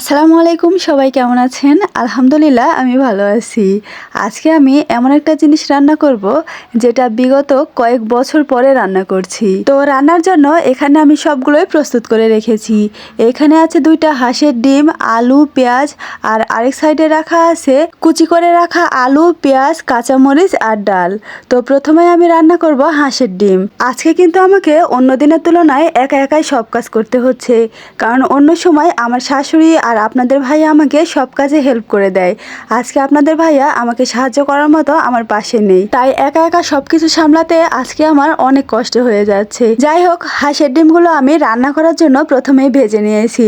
আসসালামু আলাইকুম, সবাই কেমন আছেন? আলহামদুলিল্লাহ, আমি ভালো আছি। আজকে আমি এমন একটা জিনিস রান্না করব, যেটা বিগত কয়েক বছর পরে রান্না করছি। তো রান্নার জন্য এখানে আমি সবগুলোই প্রস্তুত করে রেখেছি। এখানে আছে দুইটা হাঁসের ডিম, আলু, পেঁয়াজ, আর আরেক সাইডে রাখা আছে, কুচি করে রাখা আলু, পেঁয়াজ, কাঁচামরিচ, আর ডাল। তো প্রথমে আমি রান্না করব হাঁসের ডিম। আজকে কিন্তু আমাকে অন্য দিনের তুলনায় একা একাই সব কাজ করতে হচ্ছে, কারণ অন্য সময় আমার শাশুড়ি আর আপনাদের ভাইয়া আমাকে সব কাজে হেল্প করে দেয়। আজকে আপনাদের ভাইয়া আমাকে সাহায্য করার মতো আমার পাশে নেই। তাই একা একা সব কিছু সামলাতে আজকে আমার অনেক কষ্ট হয়ে যাচ্ছে। যাই হোক, হাঁসের ডিমগুলো আমি রান্না করার জন্য প্রথমেই ভেজে নিয়েছি।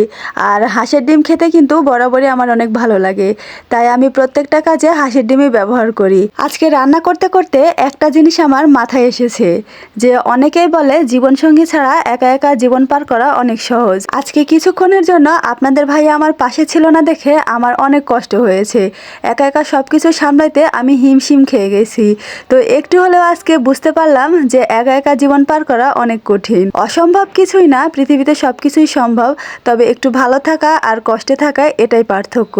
আর হাঁসের ডিম খেতে কিন্তু বরাবরই আমার অনেক ভালো লাগে। তাই আমি প্রত্যেকটা কাজে হাঁসের ডিমই ব্যবহার করি। আজকে রান্না করতে করতে একটা জিনিস আমার মাথায় এসেছে, যে অনেকেই বলে জীবনসঙ্গী ছাড়া একা একা জীবন পার করা অনেক সহজ। আজকে কিছুক্ষণের জন্য আপনাদের ভাই আমার পাশে ছিল না দেখে আমার অনেক কষ্ট হয়েছে। একা একা সব কিছু সামলাইতে আমি হিমশিম খেয়ে গেছি। তো একটু হলেও আজকে বুঝতে পারলাম যে একা একা জীবন পার করা অনেক কঠিন। অসম্ভব কিছুই না, পৃথিবীতে সব কিছুই সম্ভব, তবে একটু ভালো থাকা আর কষ্টে থাকা এটাই পার্থক্য।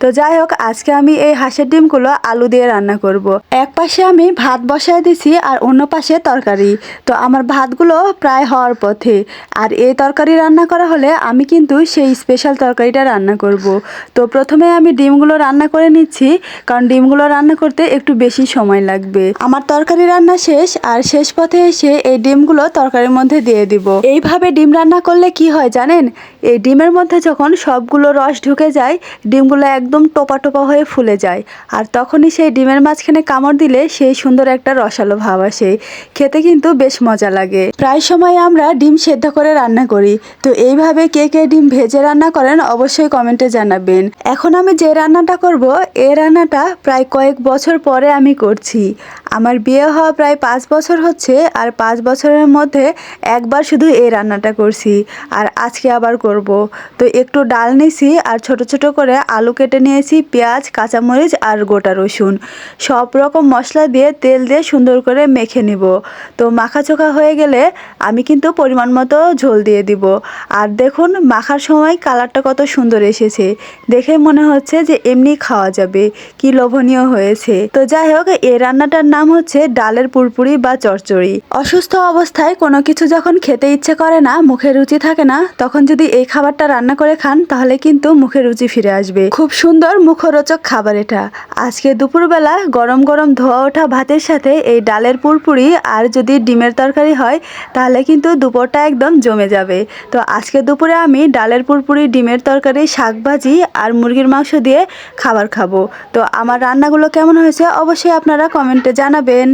তো যাই হোক, আজকে আমি এই হাঁসের ডিমগুলো আলু দিয়ে রান্না করব। এক পাশে আমি ভাত বসায় দিছি আর অন্য পাশে তরকারি। তো আমার ভাতগুলো প্রায় হওয়ার পথে। আর এই তরকারি রান্না করা হলে আমি কিন্তু সেই স্পেশাল তরকারিটা রান্না করব। তো প্রথমে আমি ডিমগুলো রান্না করে নিচ্ছি, কারণ ডিমগুলো রান্না করতে একটু বেশি সময় লাগবে। আমার তরকারি রান্না শেষ, আর শেষ পথে এসে এই ডিমগুলো তরকারির মধ্যে দিয়ে দিব। এইভাবে ডিম রান্না করলে কি হয় জানেন? এই ডিমের মধ্যে যখন সবগুলো রস ঢুকে যায়, ডিমগুলো একদম টোপা টোপা হয়ে ফুলে যায়। আর তখনই সেই ডিমের মাঝখানে কামড় দিলে সেই সুন্দর একটা রসালো ভাব আসে। খেতে কিন্তু বেশ মজা লাগে। প্রায় সময় আমরা ডিম সেদ্ধ করে রান্না করি। তো এইভাবে কে কে ডিম ভেজে রান্না করেন অবশ্যই কমেন্টে জানাবেন। এখন আমি যে রান্নাটা করব এই রান্নাটা প্রায় কয়েক বছর পরে আমি করছি। আমার বিয়ে হওয়া প্রায় পাঁচ বছর হচ্ছে আর পাঁচ বছরের মধ্যে একবার শুধু এই রান্নাটা করছি আর আজকে আবার করব। তো একটু ডাল নিয়েছি আর ছোট ছোট করে আলু কেটে নিয়েছি, পেঁয়াজ, কাঁচামরিচ আর গোটা রসুন। সব রকম মশলা দিয়ে তেল দিয়ে সুন্দর করে মেখে নিব। তো মাখা চোখা হয়ে গেলে আমি কিন্তু পরিমাণ মতো ঝোল দিয়ে দিব। আর দেখুন, মাখার সময় কালারটা কত সুন্দর এসেছে। দেখে মনে হচ্ছে যে এমনি খাওয়া যাবে। কি লোভনীয় হয়েছে। তো যাই হোক এই রান্নাটার নাম হচ্ছে ডালের পুরপুরি বা চচ্চড়ি অসুস্থ অবস্থায় কোনো কিছু যখন খেতে ইচ্ছে করে না, মুখে রুচি থাকে না, তখন যদি এই খাবারটা রান্না করে খান, তাহলে কিন্তু মুখে রুচি ফিরে আসবে। খুব সুন্দর মুখরোচক খাবার এটা। আজকে দুপুরবেলা গরম গরম ধোয়া ওঠা ভাতের সাথে এই ডালের পুরপুরি আর যদি ডিমের তরকারি হয়, তাহলে কিন্তু দুপুরটা একদম জমে যাবে। তো আজকে দুপুরে আমি ডালের পুরপুরি, ডিমের তরকারি শাক ভাজি আর মুরগির মাংস দিয়ে খাবার খাব। তো আমার রান্নাগুলো কেমন হয়েছে অবশ্যই আপনারা কমেন্টে জানাবেন।